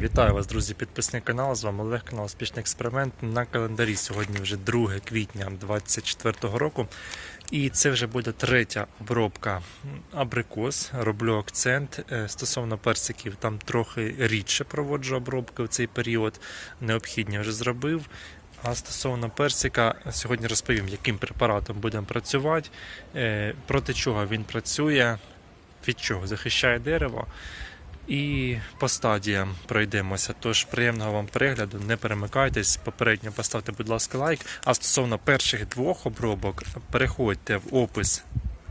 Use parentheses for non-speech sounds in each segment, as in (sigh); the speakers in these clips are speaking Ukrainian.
Вітаю вас, друзі, підписник каналу. З вами Олег, канал Успішний експеримент. На календарі сьогодні вже 2 квітня 2024 року. І це вже буде третя обробка абрикос. Роблю акцент е, стосовно персиків. Там трохи рідше проводжу обробки в цей період. Необхідні вже зробив. А стосовно персика, сьогодні розповім, яким препаратом будемо працювати, е, проти чого він працює, від чого захищає дерево. І по стадіям пройдемося. Тож приємного вам перегляду, не перемикайтесь. Попередньо поставте, будь ласка, лайк. А стосовно перших двох обробок, переходьте в опис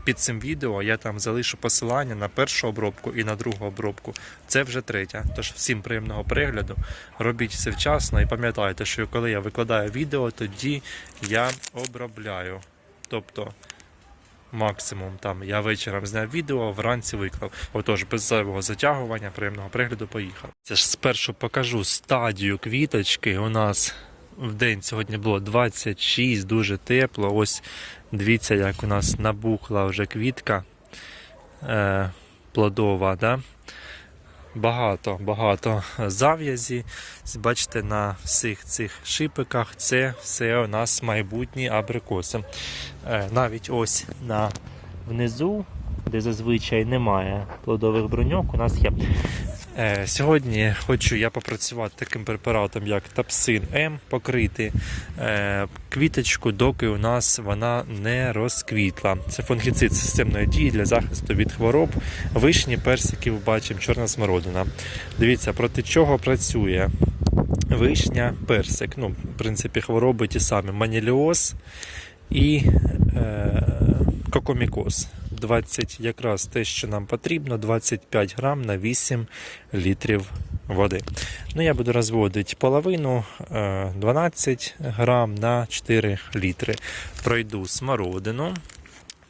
під цим відео. Я там залишу посилання на першу обробку і на другу обробку. Це вже третя. Тож всім приємного перегляду. Робіть все вчасно і пам'ятайте, що коли я викладаю відео, тоді я обробляю. Тобто максимум там я вечором зняв відео, вранці виклав. Отож, без зайвого затягування, приємного пригляду поїхав. Це ж спершу покажу стадію квіточки. У нас в день сьогодні було 26, дуже тепло. Ось дивіться, як у нас набухла вже квітка е, плодова. Да? Багато, багато зав'язі. Бачите, на всіх цих шипиках це все у нас майбутні абрикоси. Е, Навіть ось на внизу, де зазвичай немає плодових броньок, у нас є. Е, Сьогодні хочу я попрацювати таким препаратом, як Тапсин М, покрити е, квіточку, доки у нас вона не розквітла. Це фунгіцид системної дії для захисту від хвороб. Вишні, персиків, бачимо, чорна смородина. Дивіться, проти чого працює вишня, персик. Ну, в принципі, хвороби ті самі: маніліоз і е, кокомікоз. 20 якраз те, що нам потрібно, 25 грам на 8 літрів води. Ну, я буду розводити половину е, 12 грам на 4 літри. Пройду смородину,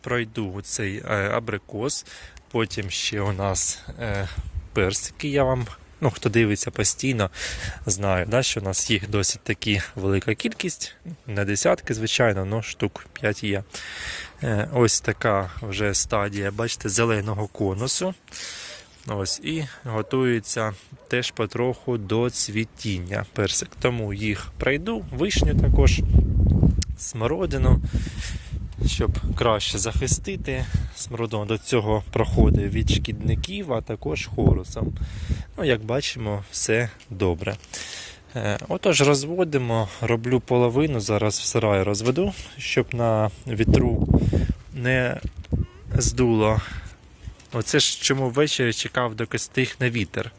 пройду цей е, абрикос, потім ще у нас е, персики. Я вам, ну, хто дивиться постійно, знаю, да, що у нас їх досить таки велика кількість, не десятки, звичайно, але штук 5 є. Е, Ось така вже стадія, бачите, зеленого конусу. Ось, і готується теж потроху до цвітіння персик. Тому їх пройду, вишню також, смородину, щоб краще захистити. Смородина до цього проходить від шкідників, а також хорусом. Ну, як бачимо, все добре. Е, Отож, розводимо, роблю половину, зараз в сараї розведу, щоб на вітру не здуло. Оце ж чому ввечері чекав, доки стихне вітер.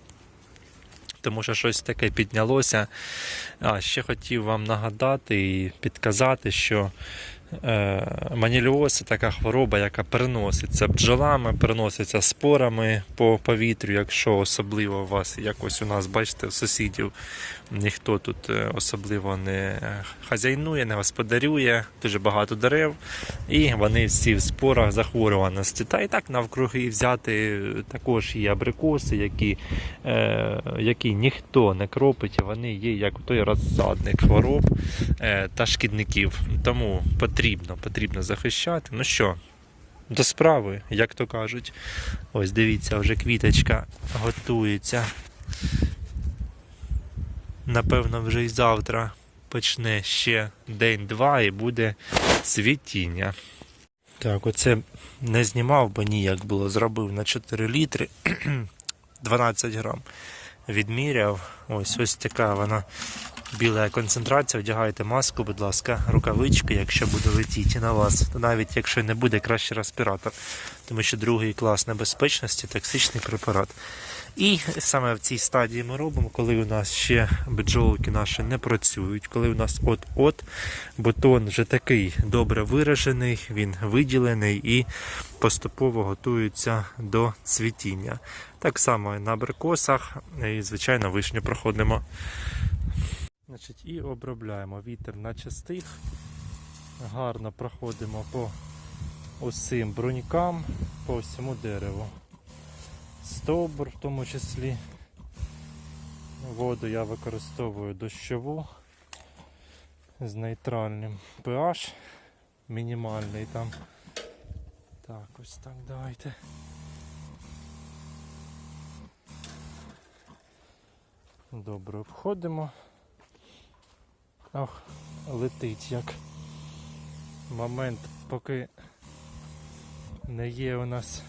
Тому що щось таке піднялося. А ще хотів вам нагадати і підказати, що маніліоз це така хвороба, яка переноситься бджолами, переноситься спорами по повітрю, якщо особливо у вас якось у нас, бачите, у сусідів ніхто тут е, особливо не хазяйнує, не господарює, дуже багато дерев, і вони всі в спорах захворюваності. Та і так навкруги взяти також є абрикоси, які, е, які ніхто не кропить, вони є як той розсадник хвороб е, та шкідників. Тому потрібно, потрібно захищати. Ну що, до справи, як то кажуть. Ось дивіться, вже квіточка готується. Напевно, вже й завтра почне ще день-два і буде цвітіння. Так, оце не знімав, бо ніяк було. Зробив на 4 літри (clears throat) 12 грам. Відміряв. Ось ось така вона біла концентрація. Одягайте маску, будь ласка, рукавички, якщо буде летіти на вас. То навіть якщо не буде, краще респіратор. Тому що другий клас небезпечності токсичний препарат. І саме в цій стадії ми робимо, коли у нас ще бджолки наші не працюють, коли у нас от-от бутон вже такий добре виражений, він виділений і поступово готується до цвітіння. Так само і на абрикосах, і, звичайно, вишню проходимо. Значить, І обробляємо вітер на частих. Гарно проходимо по усім брунькам, по всьому дереву стовбур в тому числі. Воду я використовую дощову з нейтральним pH, мінімальний там. Так, ось так давайте. Добре, обходимо. Ох, летить як. Момент, поки не є у нас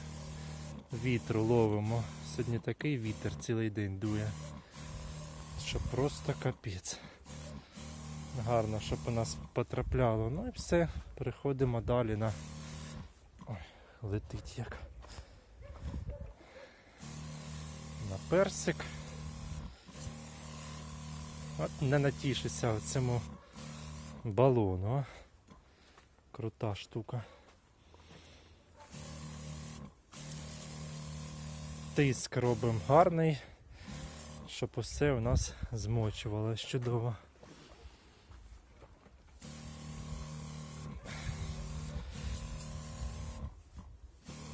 вітру, ловимо. Сьогодні такий вітер цілий день дує. Що просто капець. Гарно, щоб у нас потрапляло. Ну і все, переходимо далі на. Ой, летить як. На персик. От не натішися цьому балону. А? Крута штука. Тиск робимо гарний, щоб усе у нас змочувалось чудово.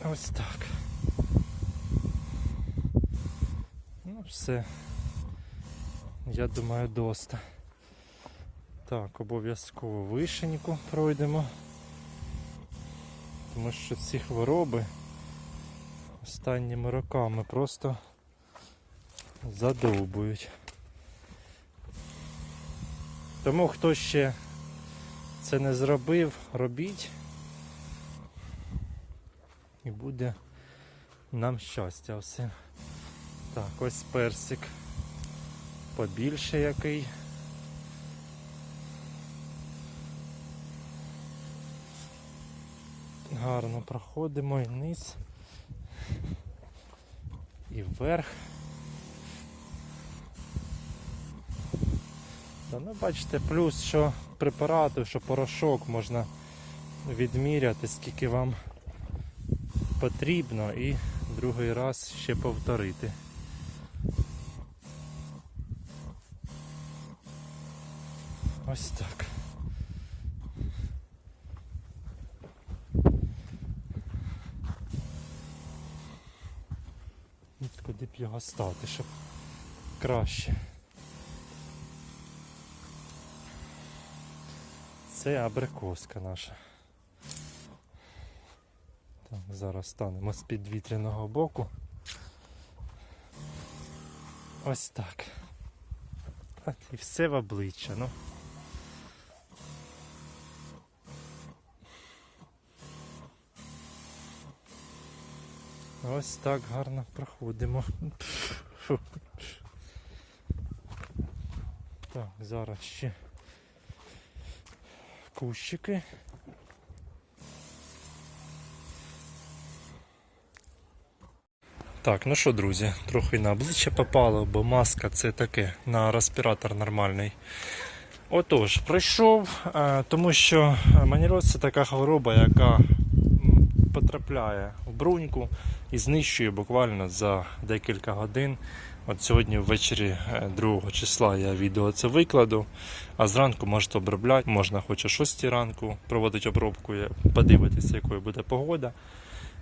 Ось так. Ну, все. Я думаю, доста. Так, обов'язково вишеньку пройдемо. Тому що ці хвороби останніми роками просто задовбують. Тому хто ще це не зробив, робіть. І буде нам щастя всім. Так, ось персик побільше який. Гарно проходимо і вниз. І вверх. Та, ну, бачите, плюс, що препарату, що порошок можна відміряти, скільки вам потрібно, і другий раз ще повторити. Ось так. Куди б його стати, щоб краще. Це абрикоска наша. Так, зараз станемо з підвітряного боку. Ось так. От і все в обличчя, ну. Ось так гарно проходимо. Так, зараз ще кущики. Так, ну що, друзі, трохи на обличчя попало, бо маска це таке, на респіратор нормальний. Отож, прийшов, е, тому що манірос це така хвороба, яка потрапляє в бруньку і знищує буквально за декілька годин. От сьогодні ввечері 2 числа я відео це викладу, а зранку можете обробляти, можна хоч о 6 ранку проводити обробку, подивитися, якою буде погода.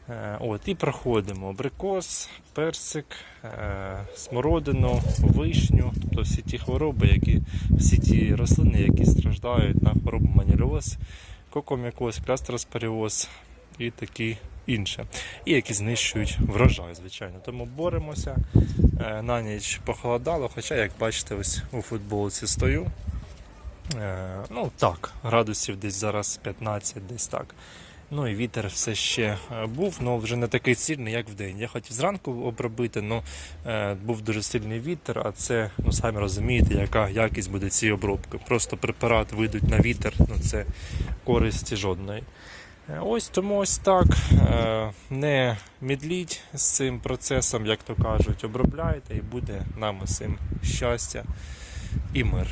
Е, От, і проходимо абрикос, персик, е, смородину, вишню, тобто всі ті хвороби, які, всі ті рослини, які страждають на хворобу маніліоз, кокомікоз, клястероспоріоз і такі інше. І які знищують врожай, звичайно. Тому боремося. Е, На ніч похолодало, хоча, як бачите, ось у футболці стою. Е, Ну так, градусів десь зараз 15, десь так. Ну і вітер все ще е, був, але вже не такий сильний, як вдень. Я хотів зранку обробити, але був дуже сильний вітер, а це, ну самі розумієте, яка якість буде цієї обробки. Просто препарат вийдуть на вітер, ну це користі жодної. Ось тому ось так. е, Не мідліть з цим процесом, як то кажуть, обробляйте і буде нам усім щастя і мир.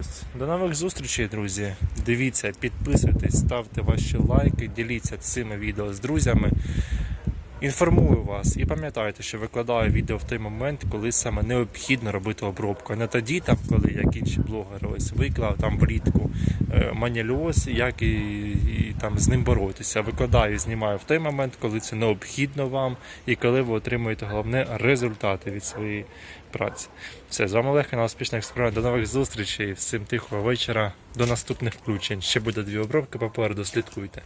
Ось. До нових зустрічей, друзі. Дивіться, підписуйтесь, ставте ваші лайки, діліться цими відео з друзями. Інформую вас і пам'ятайте, що викладаю відео в той момент, коли саме необхідно робити обробку. Не тоді, там, коли як інші блогери ось виклав там влітку е, маніліоз, як і там з ним боротися. Викладаю, знімаю в той момент, коли це необхідно вам, і коли ви отримуєте головне результати від своєї праці. Все, з вами Олег, канал Успішний експеримент. До нових зустрічей. Всім тихого вечора. До наступних включень. Ще буде дві обробки попереду. Слідкуйте.